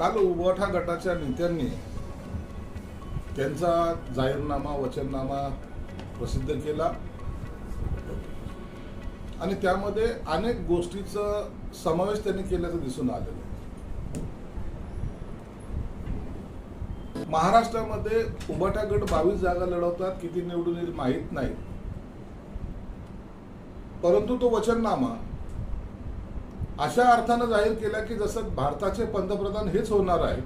काल उभवठा गटाच्या नेत्यांनी त्यांचा जाहीरनामा वचननामा प्रसिद्ध केला. आणि त्यामध्ये अनेक गोष्टीचा समावेश त्यांनी केल्याचं दिसून आलेलं महाराष्ट्रामध्ये उभाटा गट बावीस जागा लढवतात किती निवडून येईल माहीत नाही. परंतु तो वचननामा अशा अर्थानं जाहीर केला की जसं भारताचे पंतप्रधान हेच होणार आहे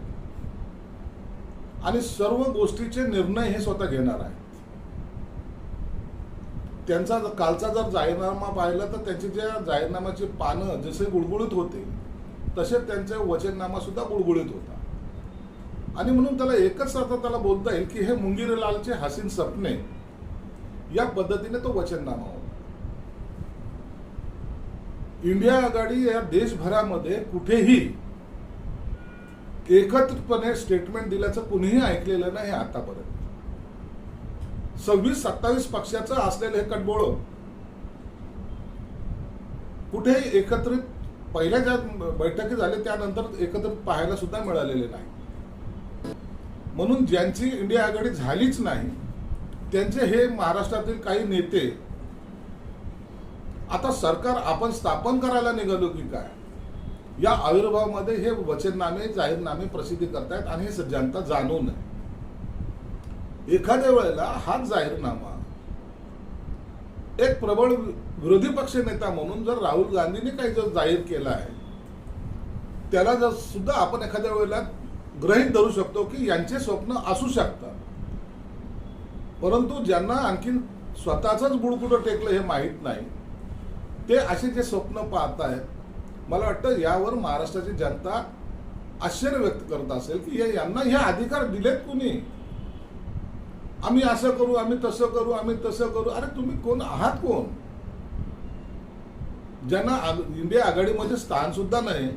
आणि सर्व गोष्टीचे निर्णय हे स्वतः घेणार आहेत. त्यांचा कालचा जर जाहीरनामा पाहिला तर त्यांची ज्या जाहीरनाम्याची पानं जसे गुळगुळीत होते तसे त्यांचा वचननामा सुद्धा गुळगुळीत होता. आणि म्हणून त्याला एकच अर्थ त्याला बोलता येईल की हे मुंगीरलालचे हसीन सपने या पद्धतीने तो वचननामा इंडिया आघाडी या देशभरामध्ये कुठेही एकत्रितपणे स्टेटमेंट दिल्याचं कुणीही ऐकलेलं नाही आतापर्यंत. सव्वीस सत्तावीस पक्षाचं असलेलं हे कटबोळ कुठेही एकत्रित पहिल्या ज्या बैठकी झाल्या त्यानंतर एकत्रित पाहायला सुद्धा मिळालेले नाही. म्हणून ज्यांची इंडिया आघाडी झालीच नाही त्यांचे हे महाराष्ट्रातील काही नेते आता सरकार आपण स्थापन करायला निघालो की काय? या आविर्भावामध्ये हे वचननामे जाहीरनामे प्रसिद्धी करतायत आणि हे जनता जाणू नये एखाद्या वेळेला हाच जाहीरनामा एक प्रबळ विरोधी पक्ष नेता म्हणून जर राहुल गांधींनी काही जर जाहीर केला आहे त्याला जर सुद्धा आपण एखाद्या वेळेला ग्रहित धरू शकतो की यांचे स्वप्न असू शकतात. परंतु ज्यांना आणखीन स्वतःच बुडबुड टेकलं हे माहीत नाही ते असे जे स्वप्न पाहत आहेत मला वाटतं यावर महाराष्ट्राची जनता आश्चर्य व्यक्त करत असेल की यांना हे अधिकार दिलेत कुणी? आम्ही असं करू आम्ही तसं करू आम्ही तसं करू. अरे तुम्ही कोण आहात कोण? ज्यांना इंडिया आघाडीमध्ये स्थान सुद्धा नाही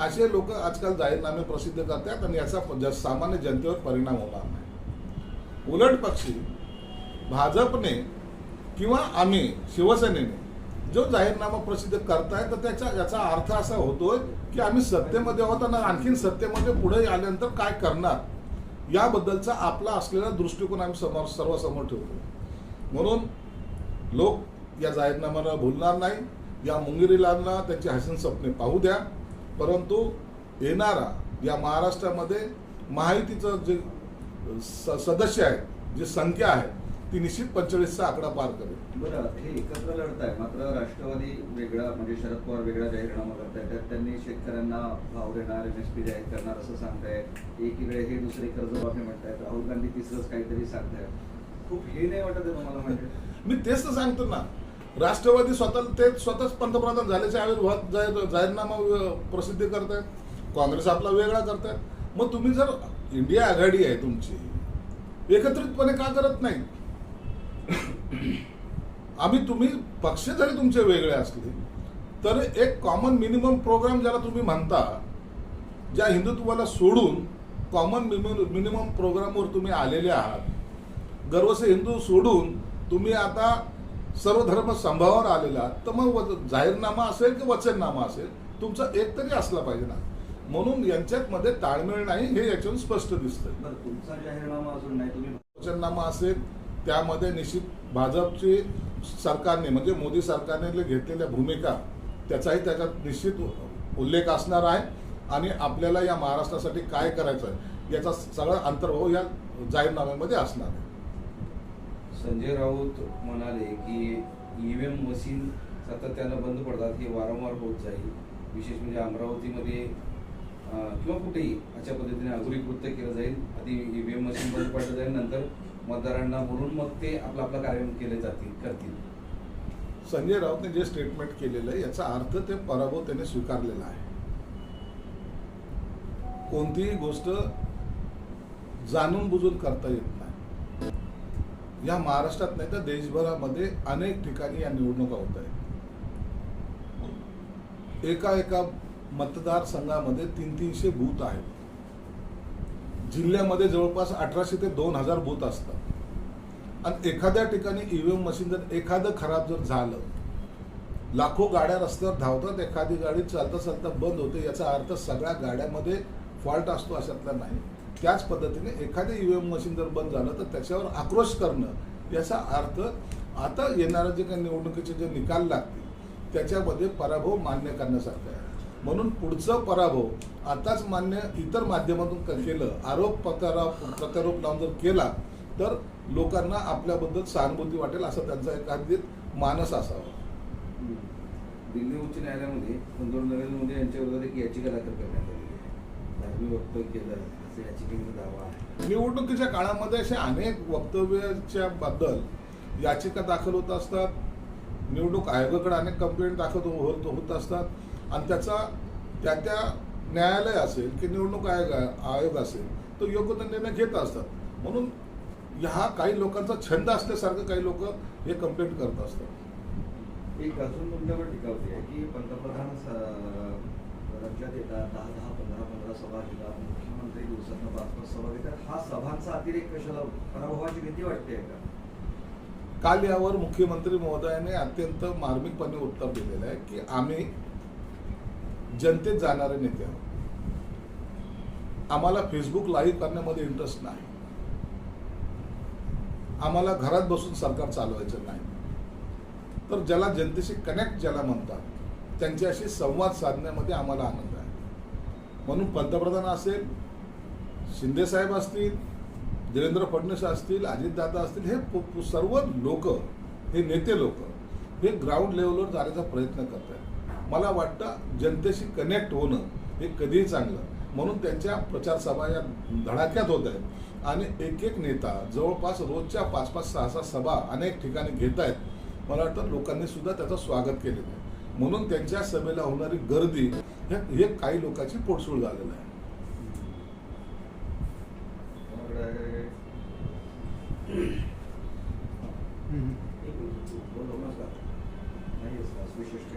असे लोक आजकाल जाहीरनामे प्रसिद्ध करतात आणि याचा सामान्य जनतेवर परिणाम होणार नाही. उलट पक्षी भाजपने किंवा आम्ही शिवसेनेने जो जाहीरनामा प्रसिद्ध करताय तर त्याचा याचा अर्थ असा होतोय की आम्ही सत्तेमध्ये आहोत आणि आणखीन सत्तेमध्ये पुढे आल्यानंतर काय करणार? याबद्दलचा आपला असलेला दृष्टिकोन आम्ही समोर सर्वसमोर ठेवतो. म्हणून लोक या जाहीरनाम्याला भुलणार नाही. या मुंगिरीलांना त्यांची हसन स्वप्ने पाहू द्या. परंतु येणारा या महाराष्ट्रामध्ये माहितीचं जे स- सदस्य आहेत जी संख्या आहे ती निश्चित पंचेचाळीसचा आकडा पार करेल बरं हे एकत्र लढत आहे मात्र राष्ट्रवादी वेगळा म्हणजे शरद पवार वेगळा जाहीरनामा करतायत. त्यात त्यांनी शेतकऱ्यांना भाव देणार एम एस पी जाहीर करणार असं सांगताय एकीकडे हे दुसरे कर्जमाफी म्हणतायत. राहुल गांधी तिसरंच काहीतरी सांगतायत. खूप हे नाही वाटत आहे तुम्हाला म्हणजे? मी तेच तर सांगतो ना. राष्ट्रवादी स्वतः ते स्वतःच पंतप्रधान झाल्याच्या आविर्भावात जाहीर जाहीरनामा प्रसिद्ध करतायत. काँग्रेस आपला वेगळा करतायत. मग तुम्ही जर इंडिया आघाडी आहे तुमची एकत्रितपणे का करत नाही? आम्ही तुम्ही पक्ष जरी तुमचे वेगळे असले तर एक कॉमन मिनिमम प्रोग्राम ज्याला तुम्ही म्हणता ज्या हिंदुत्वाला सोडून कॉमन मिनिमम प्रोग्रामवर तुम्ही आलेले आहात. गर्वसे हिंदू सोडून तुम्ही आता सर्व धर्म संभावावर आलेला तर मग व- जाहीरनामा असेल की वचननामा असेल तुमचा एक तरी असला पाहिजे ना. म्हणून यांच्यात मध्ये ताळमेळ नाही हे याच्यातून स्पष्ट तुमचा जाहीरनामा अजून नाही तुम्ही वचननामा असेल त्यामध्ये निश्चित भाजपची सरकारने म्हणजे मोदी सरकारने घेतलेल्या भूमिका त्याचाही त्याच्यात निश्चित उल्लेख असणार आहे. आणि आपल्याला या महाराष्ट्रासाठी काय करायचं आहे याचा सगळा अंतर्भाव या जाहीरनाम्यामध्ये असणार आहे. संजय राऊत म्हणाले की ईव्हीएम मशीन सातत्यानं बंद पडतात हे वारंवार होत जाईल. विशेष म्हणजे अमरावतीमध्ये किंवा कुठेही अशा पद्धतीने अधुरी कृत्य केलं जाईल. आधी ईव्हीएम मशीन बंद पडलं जाईल नंतर मतदारांना म्हणून मग ते आपलं आपलं कार्य केले जातील करतील. संजय राऊतने जे स्टेटमेंट केलेलं आहे याचा अर्थ ते पराभव त्याने स्वीकारलेला आहे. कोणतीही गोष्ट जाणून बुजून करता येत नाही. या महाराष्ट्रात नाही तर देशभरामध्ये अनेक ठिकाणी या निवडणुका होत आहेत. एका एका मतदारसंघामध्ये तीन तीनशे बूथ आहेत. जिल्ह्यामध्ये जवळपास अठराशे ते दोन हजार बूथ असतात. आणि एखाद्या ठिकाणी ईव्हीएम मशीन जर एखादं खराब जर झालं लाखो गाड्या रस्त्यावर धावतात एखादी गाडी चालता चालता बंद होते याचा अर्थ सगळ्या गाड्यामध्ये फॉल्ट असतो अशातला नाही. त्याच पद्धतीने एखादे ईव्हीएम मशीन जर बंद झालं तर त्याच्यावर आक्रोश करणं याचा अर्थ आता येणारे जे काही निवडणुकीचे जे निकाल लागतील त्याच्यामध्ये पराभव मान्य करण्यासारखं आहे. म्हणून पुढचं पराभव आताच मान्य इतर माध्यमातून केलं आरोप प्रत्यारोप प्रत्यारोप लावून जर केला तर लोकांना आपल्याबद्दल सहानुभूती वाटेल असा त्यांचा एखाद्यात मानस असावा. दिल्ली उच्च न्यायालयामध्ये पंतप्रधान नरेंद्र मोदी यांच्या विरोधात एक याचिका दाखल करण्यात आलेली आहे. धार्मिक वक्तव्य केलं असं याचिकेमध्ये दावा आहे. निवडणुकीच्या काळामध्ये असे अनेक वक्तव्याच्या बद्दल याचिका दाखल होत असतात. निवडणूक आयोगाकडे अनेक कंप्लेंट दाखल होत होत असतात. आणि त्याचा त्या त्या न्यायालय असेल की निवडणूक आयोग आयोग असेल तो योग्य तो निर्णय घेत असतात. म्हणून ह्या काही लोकांचा छंद असल्यासारखं काही लोक हे कंप्लेंट करत असतात. एक अजून तुमच्यावर टीका होती की पंतप्रधान राज्यात येतात दहा दहा पंधरा पंधरा सभा घेतात मुख्यमंत्री दिवसातनं पाच पाच सभा घेतात. हा सभांचा अतिरेक कशाला पराभवाची भीती वाटते का? काल यावर मुख्यमंत्री महोदयाने अत्यंत मार्मिकपणे उत्तर दिलेलं आहे की आम्ही जनतेत जाणारे नेते. आहोत आम्हाला फेसबुक लाईव्ह करण्यामध्ये इंटरेस्ट नाही. आम्हाला घरात बसून सरकार चालवायचं नाही. तर ज्याला जनतेशी कनेक्ट ज्याला म्हणतात त्यांच्याशी संवाद साधण्यामध्ये आम्हाला आनंद आहे. म्हणून पंतप्रधान असेल शिंदेसाहेब असतील देवेंद्र फडणवीस असतील अजितदादा असतील हे सर्व लोक हे नेते लोक हे ग्राउंड लेवलवर जाण्याचा प्रयत्न करत आहेत मला वाटतं जनतेशी कनेक्ट होणं हे कधीही चांगलं. म्हणून त्यांच्या प्रचारसभा या धडाक्यात होत आहेत. आणि एक एक नेता जवळपास रोजच्या पाच पाच सहा सहा सभा अनेक ठिकाणी घेत आहेत. मला वाटतं लोकांनी सुद्धा त्याचं स्वागत केलेलं आहे. म्हणून त्यांच्या सभेला होणारी गर्दी हे हे काही लोकांची पोटसूळ झालेलं आहे. विशिष्ट